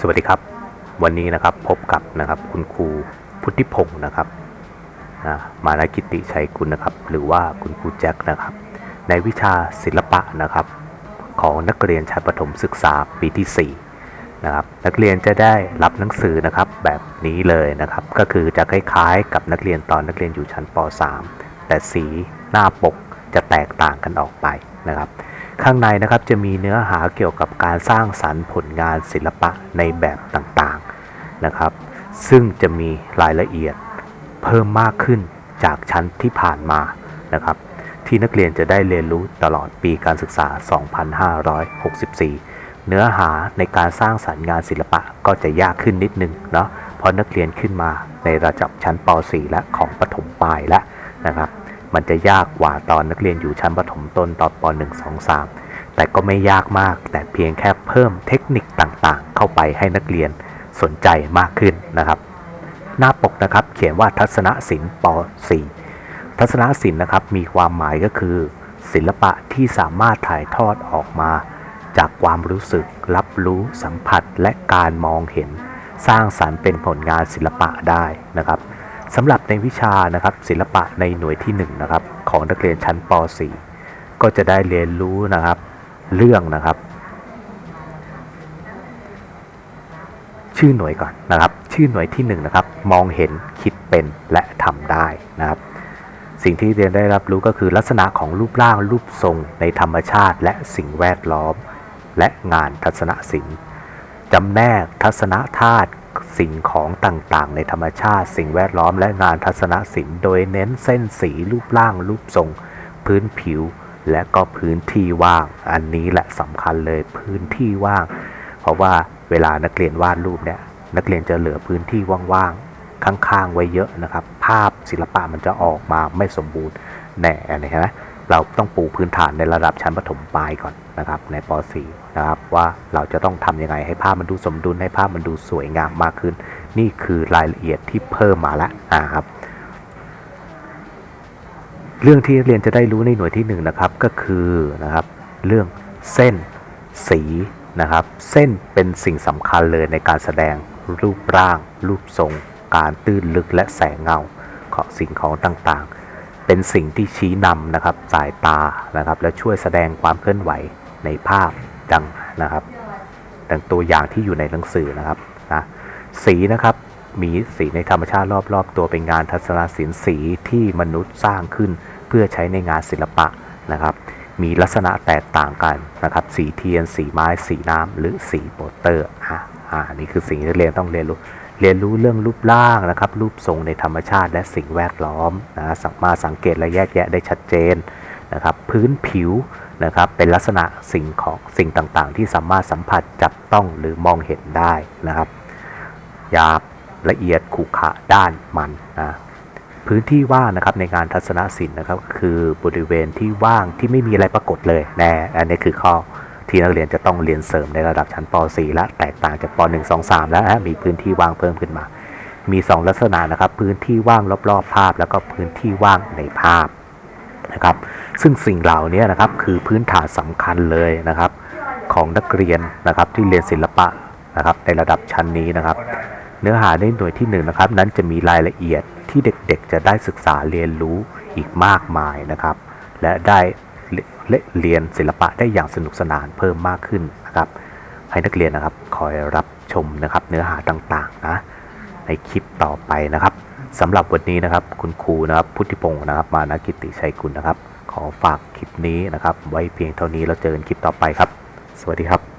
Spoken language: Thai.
สวัสดีครับ วันนี้นะครับพบกับนะครับคุณครูพุทธิพงศ์นะครับนะมานกิติชัยกุลนะครับ หรือว่าคุณครูแจ็คนะครับ ในวิชาศิลปะนะครับ ของนักเรียนชั้นประถมศึกษาปีที่4นะครับนักเรียนจะได้รับหนังสือนะครับแบบนี้เลยนะครับ ก็คือจะคล้ายๆ กับนักเรียนตอนนักเรียนอยู่ชั้นป .3 แต่สีหน้าปกจะแตกต่างกันออกไปนะครับ ข้างในนะครับจะมีเนื้อหาเกี่ยวกับการสร้างสรรค์ผลงานศิลปะในแบบต่างๆนะครับ ซึ่งจะมีรายละเอียดเพิ่มมากขึ้นจากชั้นที่ผ่านมานะครับ ที่นักเรียนจะได้เรียนรู้ตลอดปีการศึกษา 2564 เนื้อหาในการสร้างสรรค์งานศิลปะก็จะยากขึ้นนิดนึงเนาะเพราะนักเรียนขึ้นมาในระดับชั้นป .4 และของปฐมปลายแล้วนะครับ มันจะยากกว่าตอนนักเรียนอยู่ชั้นประถมต้นตอนป .1 2 3 แต่ก็ไม่ยากมาก แต่เพียงแค่เพิ่มเทคนิคต่างๆ เข้าไปให้นักเรียนสนใจมากขึ้นนะครับ หน้าปกนะครับเขียนว่าทัศนศิลป์ป .4 ทัศนศิลป์นะครับมีความหมายก็คือ ศิลปะที่สามารถถ่ายทอดออกมา จากความรู้สึก รับรู้สัมผัสและการมองเห็น สร้างสารรค์เป็นผลงานศิลปะได้นะครับ สำหรับในวิชานะครับศิลปะในหน่วยที่1นะครับของนักเรียนชั้นป .4 ก็จะได้เรียนรู้นะครับเรื่องนะครับ ชื่อหน่วยก่อนนะครับ ชื่อหน่วยที่1นะครับมองเห็นคิดเป็นและทำได้นะครับ สิ่งที่เรียนได้รับรู้ก็คือลักษณะของรูปร่างรูปทรงในธรรมชาติ และสิ่งแวดล้อม และงานทัศนศิลป์จำแนกทัศนธาตุ สิ่งของต่างๆ ในธรรมชาติ สิ่งแวดล้อมและงานทัศนศิลป์โดยเน้นเส้นสีรูปร่าง รูปทรง พื้นผิว และก็พื้นที่ว่าง อันนี้แหละสำคัญเลยพื้นที่ว่าง เพราะว่าเวลานักเรียนวาดรูปเนี่ยนักเรียนจะเหลือพื้นที่ว่างๆข้างๆไว้เยอะนะครับ ภาพศิลปะมันจะออกมาไม่สมบูรณ์แน่นะฮะ เราต้องปูพื้นฐานในระดับชั้นประถมปลายก่อนนะครับในป .4 นะครับว่าเราจะต้องทำยังไงให้ภาพมันดูสมดุลให้ภาพมันดูสวยงามมากขึ้น นี่คือรายละเอียดที่เพิ่มมาแล้วนะครับ เรื่องที่เรียนจะได้รู้ในหน่วยที่1นงนะครับก็คือนะครับเรื่องเส้นสีนะครับ เส้นเป็นสิ่งสำคัญเลยในการแสดงรูปร่าง รูปทรง การตื้นลึกและแสงเงาของสิ่งของต่างๆ เป็นสิ่งที่ชี้นำนะครับสายตานะครับ และช่วยแสดงความเคลื่อนไหวในภาพดังนะครับดังตัวอย่างที่อยู่ในหนังสือนะครับนะสีนะครับมีสีในธรรมชาติรอบๆ ตัวเป็นงานทัศนศิลป์สีที่มนุษย์สร้างขึ้นเพื่อใช้ในงานศิลปะนะครับ มีลักษณะแตกต่างกันนะครับ สีเทียน สีไม้ สีน้ำหรือสีโปสเตอร์ อ่านี่คือสิ่งที่เรียนต้องเรียนรู้เรียนรู้เรื่องรูปร่างนะครับ รูปทรงในธรรมชาติและสิ่งแวดล้อมนะสามาสังเกตและแยกแยะได้ชัดเจนนะครับ พื้นผิวนะครับเป็นลักษณะสิ่งของสิ่งต่างๆ ที่สามารถสัมผัสจับต้องหรือมองเห็นได้นะครับหยาบละเอียดขรุขะด้านมันนะพื้นที่ว่างนะครับในงานทัศนศิลป์นะครับ คือบริเวณที่ว่างที่ไม่มีอะไรปรากฏเลยนะอันนี้คือข้อ ที่นักเรียนจะต้องเรียนเสริมในระดับชั้นป .4 และแตกต่างจากป .1 2 3 แล้วนะมีพื้นที่ว่างเพิ่มขึ้นมา มี 2 ลักษณะนะครับ พื้นที่ว่างรอบๆ ภาพ แล้วก็พื้นที่ว่างในภาพนะครับ ซึ่งสิ่งเหล่านี้นะครับคือพื้นฐานสำคัญเลยนะครับ ของนักเรียนนะครับที่เรียนศิลปะนะครับในระดับชั้นนี้นะครับ เนื้อหาในหน่วยที่1นงนะครับนั้นจะมีรายละเอียดที่เด็กๆ จะได้ศึกษาเรียนรู้อีกมากมายนะครับ และได้ เรียนศิลปะได้อย่างสนุกสนานเพิ่มมากขึ้นนะครับ ให้นักเรียนนะครับคอยรับชมนะครับเนื้อหาต่างๆนะในคลิปต่อไปนะครับสำหรับวันนี้นะครับคุณครูนะครับพุทธิพงศ์นะครับ มานากิติชัยกุลนะครับ ขอฝากคลิปนี้นะครับ ไว้เพียงเท่านี้แล้วเจอกันคลิปต่อไปครับ สวัสดีครับ